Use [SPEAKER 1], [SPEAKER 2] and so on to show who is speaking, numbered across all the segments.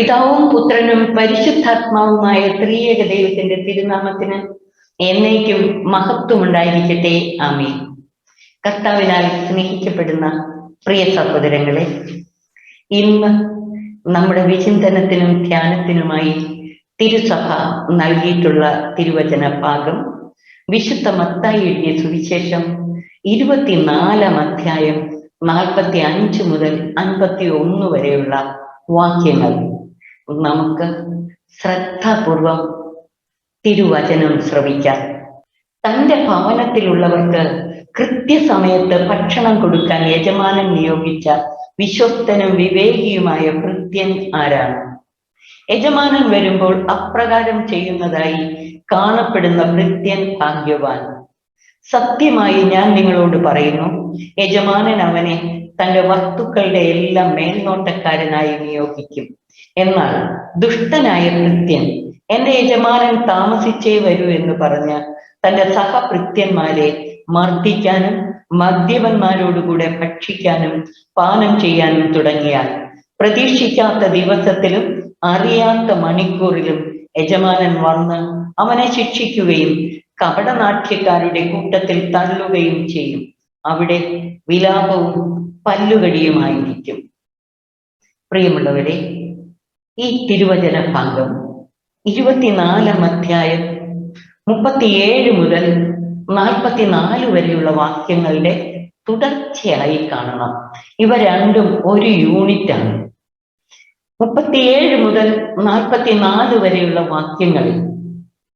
[SPEAKER 1] പിതാവും പുത്രനും പരിശുദ്ധാത്മാവുമായ ത്രിയേക ദൈവത്തിന്റെ തിരുനാമത്തിന് എന്നേക്കും മഹത്വമുണ്ടായിരിക്കട്ടെ. ആമേ കർത്താവിനാൽ സ്നേഹിക്കപ്പെടുന്ന പ്രിയ സഹോദരങ്ങളെ ഇന്ന് നമ്മുടെ വിചിന്തനത്തിനും ധ്യാനത്തിനുമായി തിരുസഭ നൽകിയിട്ടുള്ള തിരുവചന ഭാഗം വിശുദ്ധ മത്തായി എഴുതിയ സുവിശേഷം ഇരുപത്തിനാലാം അധ്യായം നാൽപ്പത്തി അഞ്ച് മുതൽ അൻപത്തി ഒന്ന് വരെയുള്ള വാക്യങ്ങൾ. നമുക്ക് ശ്രദ്ധാപൂർവം തിരുവചനം ശ്രവിക്കാം. തന്റെ ഭവനത്തിലുള്ളവർക്ക് കൃത്യസമയത്ത് ഭക്ഷണം കൊടുക്കാൻ യജമാനൻ നിയോഗിച്ച വിശ്വസ്തനും വിവേകിയുമായ ഭൃത്യൻ ആരാണ്? യജമാനൻ വരുമ്പോൾ അപ്രകാരം ചെയ്യുന്നതായി കാണപ്പെടുന്ന ഭൃത്യൻ ഭാഗ്യവാൻ. സത്യമായി ഞാൻ നിങ്ങളോട് പറയുന്നു യജമാനൻ അവനെ തന്റെ വസ്തുക്കളുടെ എല്ലാം മേൽനോട്ടക്കാരനായി നിയോഗിക്കും. എന്നാൽ ദുഷ്ടനായ ഭൃത്യൻ എന്റെ യജമാനൻ താമസിച്ചേ വരൂ എന്ന് പറഞ്ഞ് തന്റെ സഹഭൃത്യന്മാരെ മർദ്ദിക്കാനും മദ്യപന്മാരോടുകൂടെ ഭക്ഷിക്കാനും പാനം ചെയ്യാനും തുടങ്ങിയാൽ പ്രതീക്ഷിക്കാത്ത ദിവസത്തിലും അറിയാത്ത മണിക്കൂറിലും യജമാനൻ വന്ന് അവനെ ശിക്ഷിക്കുകയും കപടനാട്യക്കാരുടെ കൂട്ടത്തിൽ തള്ളുകയും ചെയ്യും. അവിടെ വിലാപവും പല്ലുകടിയുമായിരിക്കും. പ്രിയമുള്ളവരെ ഈ തിരുവചന ഭാഗം ഇരുപത്തിനാലാം അധ്യായം മുപ്പത്തിയേഴ് മുതൽ നാൽപ്പത്തിനാല് വരെയുള്ള വാക്യങ്ങളുടെ തുടർച്ചയായി കാണണം. ഇവ രണ്ടും ഒരു യൂണിറ്റാണ്. മുപ്പത്തിയേഴ് മുതൽ നാൽപ്പത്തിനാല് വരെയുള്ള വാക്യങ്ങളിൽ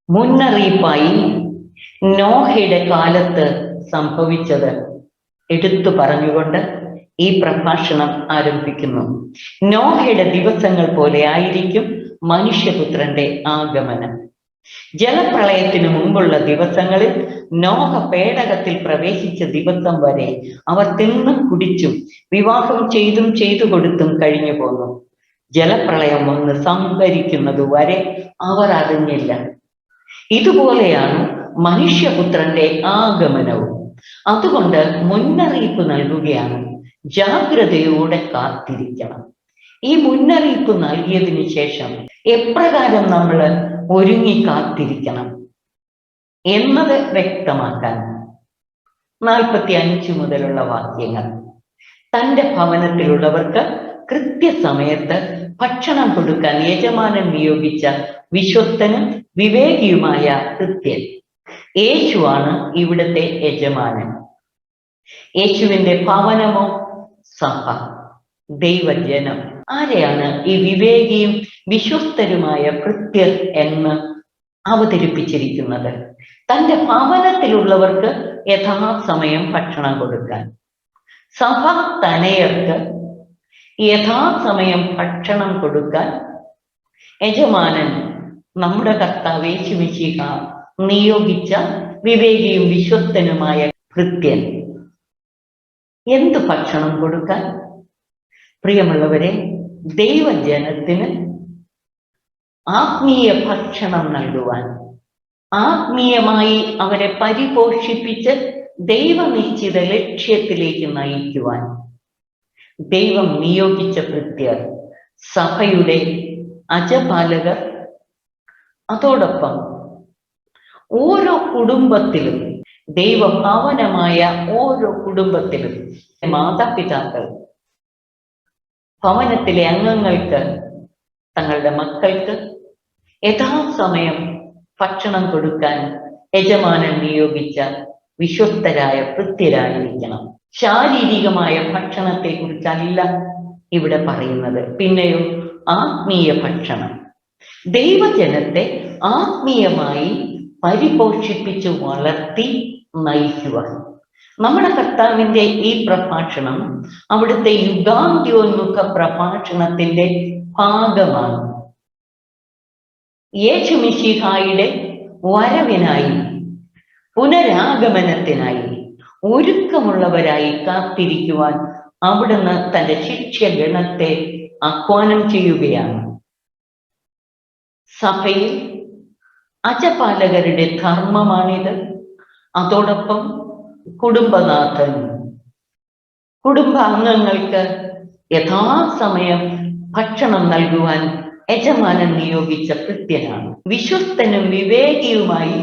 [SPEAKER 1] മുന്നറിയിപ്പായി നോഹയുടെ കാലത്ത് സംഭവിച്ചത് എടുത്തു പറഞ്ഞുകൊണ്ട് ഈ പ്രഭാഷണം ആരംഭിക്കുന്നു. നോഹയുടെ ദിവസങ്ങൾ പോലെ ആയിരിക്കും മനുഷ്യപുത്രന്റെ ആഗമനം. ജലപ്രളയത്തിനു മുമ്പുള്ള ദിവസങ്ങളിൽ നോഹ പേടകത്തിൽ പ്രവേശിച്ച ദിവസം വരെ അവർ തിന്നും കുടിച്ചും വിവാഹം ചെയ്തും ചെയ്തു കൊടുത്തും കഴിഞ്ഞു പോന്നു. ജലപ്രളയം വന്ന് സംഭരിക്കുന്നത് വരെ അവർ അറിഞ്ഞില്ല. ഇതുപോലെയാണ് മനുഷ്യപുത്രന്റെ ആഗമനവും. അതുകൊണ്ട് മുന്നറിയിപ്പ് നൽകുകയാണ് ജാഗ്രതയോടെ കാത്തിരിക്കണം. ഈ മുന്നറിയിപ്പ് നൽകിയതിനു ശേഷം എപ്രകാരം നമ്മൾ ഒരുങ്ങി കാത്തിരിക്കണം എന്നത് വ്യക്തമാക്കാൻ നാൽപ്പത്തി അഞ്ച് മുതലുള്ള വാക്യങ്ങൾ. തന്റെ ഭവനത്തിലുള്ളവർക്ക് കൃത്യസമയത്ത് ഭക്ഷണം കൊടുക്കാൻ യജമാനൻ നിയോഗിച്ച വിശ്വസ്തനും വിവേകിയുമായ കൃത്യൻ. യേശുവാണ് ഇവിടുത്തെ യജമാനൻ. യേശുവിന്റെ ഭവനമോ സഭ ദൈവജനം. ആരെയാണ് ഈ വിവേകിയും വിശ്വസ്തരുമായ കൃത്യർ എന്ന് അവതരിപ്പിച്ചിരിക്കുന്നത്? തന്റെ ഭവനത്തിലുള്ളവർക്ക് യഥാസമയം ഭക്ഷണം കൊടുക്കാൻ. സഭ തനയർക്ക് യഥാസമയം ഭക്ഷണം കൊടുക്കാൻ. യജമാനൻ നമ്മുടെ കർത്താവ് യേശുമിശിഹ നിയോഗിച്ച വിവേകിയും വിശ്വസ്തനുമായ ഭൃത്യൻ എന്ത് ഭക്ഷണം കൊടുക്കാൻ? പ്രിയമുള്ളവരെ ദൈവജനത്തിന് ആത്മീയ ഭക്ഷണം നൽകുവാൻ ആത്മീയമായി അവരെ പരിപോഷിപ്പിച്ച് ദൈവനിശ്ചിത ലക്ഷ്യത്തിലേക്ക് നയിക്കുവാൻ ദൈവം നിയോഗിച്ച ഭൃത്യർ സഭയുടെ അജപാലകർ അതോടൊപ്പം ഓരോ കുടുംബത്തിലും ദൈവഭവനമായ ഓരോ കുടുംബത്തിലും മാതാപിതാക്കൾ ഭവനത്തിലെ അംഗങ്ങൾക്ക് തങ്ങളുടെ മക്കൾക്ക് യഥാസമയം ഭക്ഷണം കൊടുക്കാൻ യജമാനൻ നിയോഗിച്ച വിശ്വസ്തരായ കൃത്യരായിരിക്കണം ശാരീരികമായ ഭക്ഷണത്തെ കുറിച്ചല്ല ഇവിടെ പറയുന്നത്. പിന്നെയും ആത്മീയ ഭക്ഷണം. ദൈവജനത്തെ ആത്മീയമായി പരിപോഷിപ്പിച്ചു വളർത്തി നയിക്കുവാൻ. നമ്മുടെ കർത്താവിന്റെ ഈ പ്രഭാഷണം അവിടുത്തെ യുഗാന്ത്യോന്മുഖ പ്രഭാഷണത്തിന്റെ ഭാഗമാണ്. യേശുമിശിഹായുടെ വരവിനായി പുനരാഗമനത്തിനായി ഒരുക്കമുള്ളവരായി കാത്തിരിക്കുവാൻ അവിടുന്ന് തന്റെ ശിഷ്യഗണത്തെ ആഹ്വാനം ചെയ്യുകയാണ്. സഭയിൽ അജപാലകരുടെ ധർമ്മമാണിത്. അതോടൊപ്പം കുടുംബനാഥൻ. കുടുംബാംഗങ്ങൾക്ക് യഥാസമയം ഭക്ഷണം നൽകുവാൻ യജമാനൻ നിയോഗിച്ച കൃത്യനാണ്. വിശ്വസ്തനും വിവേകിയുമായി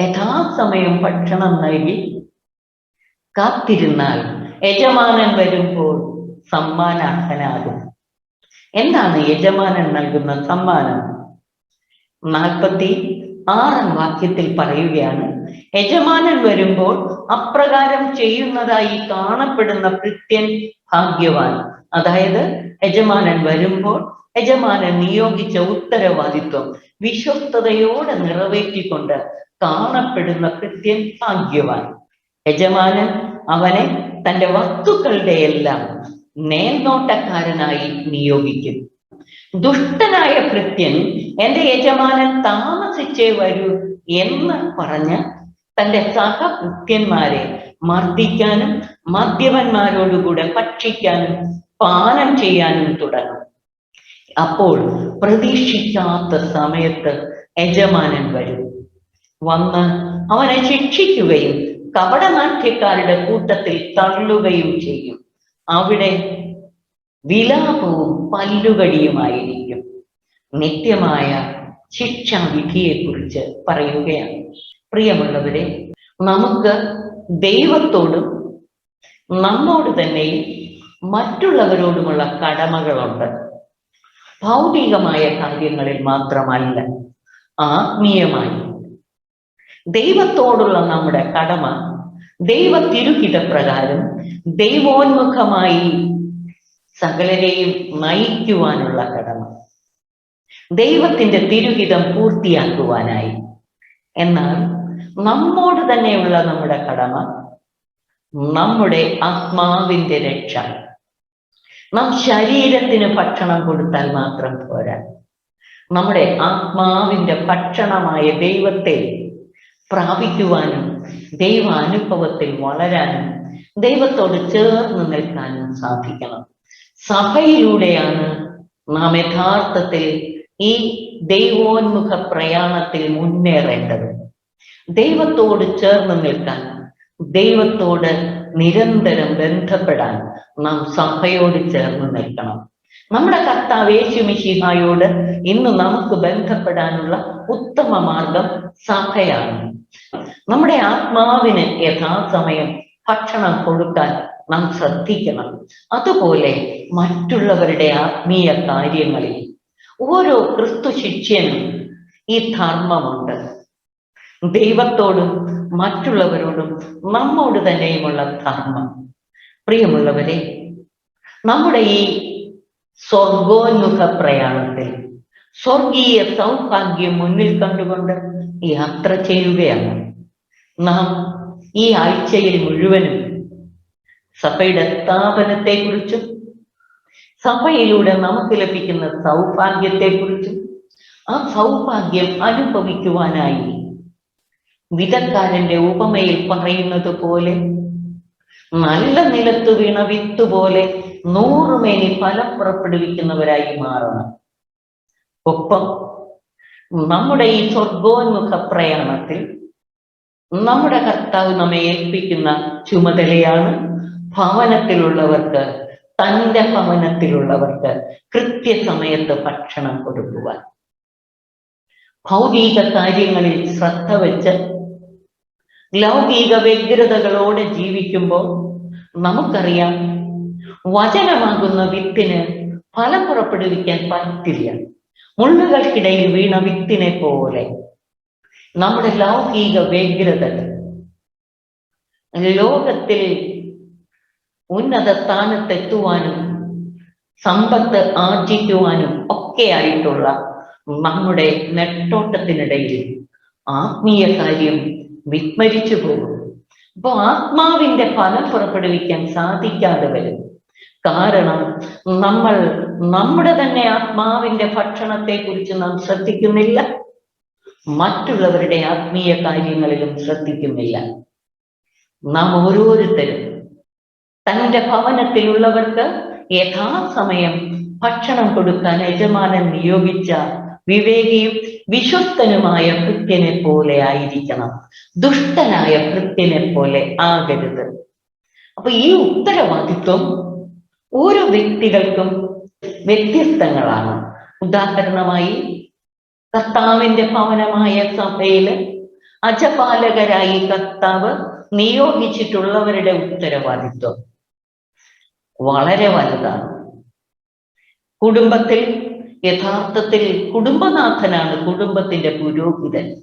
[SPEAKER 1] യഥാസമയം ഭക്ഷണം നൽകി കാത്തിരുന്നാൽ യജമാനൻ വരുമ്പോൾ സമ്മാനാർഹനാകും. എന്താണ് യജമാനൻ നൽകുന്ന സമ്മാനം? നാൽപ്പത്തി ആറാം വാക്യത്തിൽ പറയുകയാണ് യജമാനൻ വരുമ്പോൾ അപ്രകാരം ചെയ്യുന്നതായി കാണപ്പെടുന്ന കൃത്യൻ ഭാഗ്യവാൻ. അതായത് യജമാനൻ വരുമ്പോൾ യജമാനൻ നിയോഗിച്ച ഉത്തരവാദിത്വം വിശ്വസ്തയോടെ നിറവേറ്റിക്കൊണ്ട് കാണപ്പെടുന്ന കൃത്യൻ ഭാഗ്യവാൻ. യജമാനൻ അവനെ തന്റെ വസ്തുക്കളുടെ എല്ലാം മേൽനോട്ടക്കാരനായി നിയോഗിക്കും. ദുഷ്ടനായ ഭൃത്യൻ എന്റെ യജമാനൻ താമസിച്ചേ വരൂ എന്ന് പറഞ്ഞ് തന്റെ സഹകൃത്യന്മാരെ മർദ്ദിക്കാനും മദ്യപന്മാരോടുകൂടെ ഭക്ഷിക്കാനും പാനം ചെയ്യാനും തുടങ്ങും. അപ്പോൾ പ്രതീക്ഷിക്കാത്ത സമയത്ത് യജമാനൻ വരും. വന്ന് അവനെ ശിക്ഷിക്കുകയും കപടനാട്യക്കാരുടെ കൂട്ടത്തിൽ തള്ളുകയും ചെയ്യും. അവിടെ വിലാപവും പല്ലുകടിയുമായിരിക്കും. നിത്യമായ ശിക്ഷാവിധിയെക്കുറിച്ച് പറയുകയാണ്. പ്രിയമുള്ളവരെ നമുക്ക് ദൈവത്തോടും നമ്മോട് തന്നെ മറ്റുള്ളവരോടുമുള്ള കടമകളുണ്ട്. ഭൗതികമായ കാര്യങ്ങളിൽ മാത്രമല്ല ആത്മീയമായി. ദൈവത്തോടുള്ള നമ്മുടെ കടമ ദൈവ തിരുഹിത പ്രകാരം ദൈവോന്മുഖമായി സകലരെയും നയിക്കുവാനുള്ള കടമ. ദൈവത്തിന്റെ തിരുഹിതം പൂർത്തിയാക്കുവാനായി. എന്നാൽ നമ്മോട് തന്നെയുള്ള നമ്മുടെ കടമ നമ്മുടെ ആത്മാവിന്റെ രക്ഷ. നാം ശരീരത്തിന് ഭക്ഷണം കൊടുത്താൽ മാത്രം പോരാ. നമ്മുടെ ആത്മാവിന്റെ ഭക്ഷണമായ ദൈവത്തെ പ്രാപിക്കുവാനും ദൈവാനുഭവത്തിൽ വളരാനും ദൈവത്തോട് ചേർന്ന് നിൽക്കാനും സാധിക്കണം. സഭയിലൂടെയാണ് നാം യഥാർത്ഥത്തിൽ ഈ ദൈവോന്മുഖ പ്രയാണത്തിൽ മുന്നേറേണ്ടത്. ദൈവത്തോട് ചേർന്ന് നിൽക്കാൻ ദൈവത്തോട് നിരന്തരം ബന്ധപ്പെടാൻ നാം സഭയോട് ചേർന്ന് നിൽക്കണം. നമ്മുടെ കർത്താവ് യേശുമിഷിഹായോട് ഇന്ന് നമുക്ക് ബന്ധപ്പെടാനുള്ള ഉത്തമ മാർഗം സഭയാണ്. നമ്മുടെ ആത്മാവിന് യഥാസമയം ഭക്ഷണം കൊടുക്കാൻ നാം ശ്രദ്ധിക്കണം. അതുപോലെ മറ്റുള്ളവരുടെ ആത്മീയ കാര്യങ്ങളിൽ ഓരോ ക്രിസ്തു ശിഷ്യനും ഈ ധർമ്മമുണ്ട്. ദൈവത്തോടും മറ്റുള്ളവരോടും നമ്മോട് തന്നെയുമുള്ള ധർമ്മം. പ്രിയമുള്ളവരെ നമ്മുടെ ഈ സ്വർഗോന്മുഖ പ്രയാണത്തിൽ സ്വർഗീയ സൗഭാഗ്യം മുന്നിൽ കണ്ടുകൊണ്ട് യാത്ര ചെയ്യുകയാണ്. നാം ഈ ആഴ്ചയിൽ മുഴുവനും സഭയുടെ സ്ഥാപനത്തെക്കുറിച്ചും സഭയിലൂടെ നമുക്ക് ലഭിക്കുന്ന സൗഭാഗ്യത്തെക്കുറിച്ചും ആ സൗഭാഗ്യം അനുഭവിക്കുവാനായി വിധക്കാരന്റെ ഉപമയിൽ പറയുന്നത് പോലെ നല്ല നിലത്ത് വീണ വിത്ത് പോലെ നൂറുമേനി ഫലം പുറപ്പെടുവിക്കുന്നവരായി മാറണം. ഒപ്പം നമ്മുടെ ഈ സ്വർഗോന്മുഖ പ്രയാണത്തിൽ നമ്മുടെ കർത്താവ് നമ്മെ ഏൽപ്പിക്കുന്ന ചുമതലയാണ് ഭവനത്തിലുള്ളവർക്ക് തന്റെ ഭവനത്തിലുള്ളവർക്ക് കൃത്യസമയത്ത് ഭക്ഷണം കൊടുക്കുവാൻ. ഭൗതിക കാര്യങ്ങളിൽ ശ്രദ്ധ വെച്ച് ലൗകിക വ്യഗ്രതകളോടെ ജീവിക്കുമ്പോൾ നമുക്കറിയാം വചനമാകുന്ന വിത്തിന് ഫലം പുറപ്പെടുവിക്കാൻ പറ്റില്ല. മുള്ളുകൾക്കിടയിൽ വീണ വിത്തിനെ പോലെ. നമ്മുടെ ലൗകിക വ്യഗ്രതകൾ. ലോകത്തിൽ ഉന്നത സ്ഥാനത്തെത്തുവാനും സമ്പത്ത് ആർജിക്കുവാനും ഒക്കെ ആയിട്ടുള്ള നമ്മുടെ നെട്ടോട്ടത്തിനിടയിൽ ആത്മീയ കാര്യം വിസ്മരിച്ചു പോകും. അപ്പൊ ആത്മാവിന്റെ ഫലം പുറപ്പെടുവിക്കാൻ സാധിക്കാതെ വരും. കാരണം നമ്മൾ നമ്മുടെ തന്നെ ആത്മാവിന്റെ ഭക്ഷണത്തെ കുറിച്ച് നാം ശ്രദ്ധിക്കുന്നില്ല. മറ്റുള്ളവരുടെ ആത്മീയ കാര്യങ്ങളിലും ശ്രദ്ധിക്കുന്നില്ല. നാം ഓരോരുത്തരും തന്റെ ഭവനത്തിലുള്ളവർക്ക് യഥാസമയം ഭക്ഷണം കൊടുക്കാൻ യജമാനൻ നിയോഗിച്ച വിവേകിയും വിശ്വസ്തനുമായ കൃത്യനെ പോലെ ആയിരിക്കണം. ദുഷ്ടനായ കൃത്യനെ പോലെ ആകരുത്. അപ്പൊ ഈ ഉത്തരവാദിത്വം ഓരോ വ്യക്തികൾക്കും വ്യത്യസ്തങ്ങളാണ്. ഉദാഹരണമായി കർത്താവിന്റെ ഭവനമായ സഭയിൽ അജപാലകരായി കർത്താവ് നിയോഗിച്ചിട്ടുള്ളവരുടെ ഉത്തരവാദിത്വം വളരെ വലുതാണ്. കുടുംബത്തിൽ യഥാർത്ഥത്തിൽ കുടുംബനാഥനാണ് കുടുംബത്തിന്റെ പുരോഹിതൻ.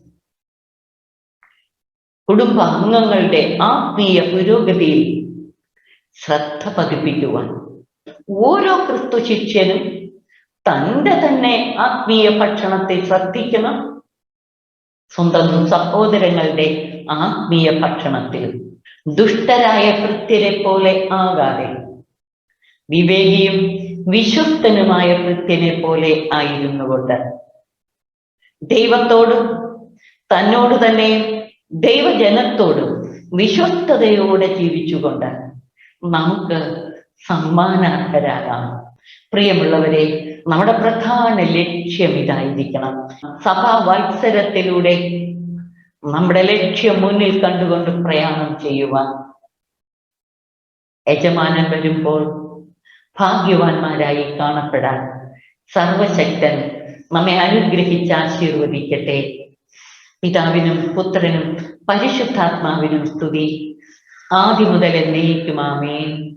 [SPEAKER 1] കുടുംബാംഗങ്ങളുടെ ആത്മീയ പുരോഗതിയിൽ ശ്രദ്ധ പതിപ്പിക്കുവാൻ ഓരോ ക്രിസ്തു ശിഷ്യനും തന്റെ തന്നെ ആത്മീയ ഭക്ഷണത്തെ ശ്രദ്ധിക്കണം. സ്വന്തം സഹോദരങ്ങളുടെ ആത്മീയ ഭക്ഷണത്തിൽ ദുഷ്ടരായ കൃത്യരെ പോലെ ആകാതെ വിവേകിയും വിശ്വസ്തനുമായ കൃത്യനെ പോലെ ആയിരുന്നുകൊണ്ട്. ദൈവത്തോടും തന്നോട് തന്നെ ദൈവജനത്തോടും വിശ്വസ്തയോടെ ജീവിച്ചുകൊണ്ട് നമുക്ക് സമ്മാനാർഹരാകാം. പ്രിയമുള്ളവരെ നമ്മുടെ പ്രധാന ലക്ഷ്യം ഇതായിരിക്കണം. സഭാ വത്സരത്തിലൂടെ നമ്മുടെ ലക്ഷ്യം മുന്നിൽ കണ്ടുകൊണ്ട് പ്രയാണം ചെയ്യുവാൻ. യജമാനൻ വരുമ്പോൾ ഭാഗ്യവാന്മാരായി കാണപ്പെടാൻ സർവശക്തൻ നമ്മെ അനുഗ്രഹിച്ച് ആശീർവദിക്കട്ടെ. പിതാവിനും പുത്രനും പരിശുദ്ധാത്മാവിനും സ്തുതി. ആദ്യം മുതൽ എന്നേക്കുമാമേ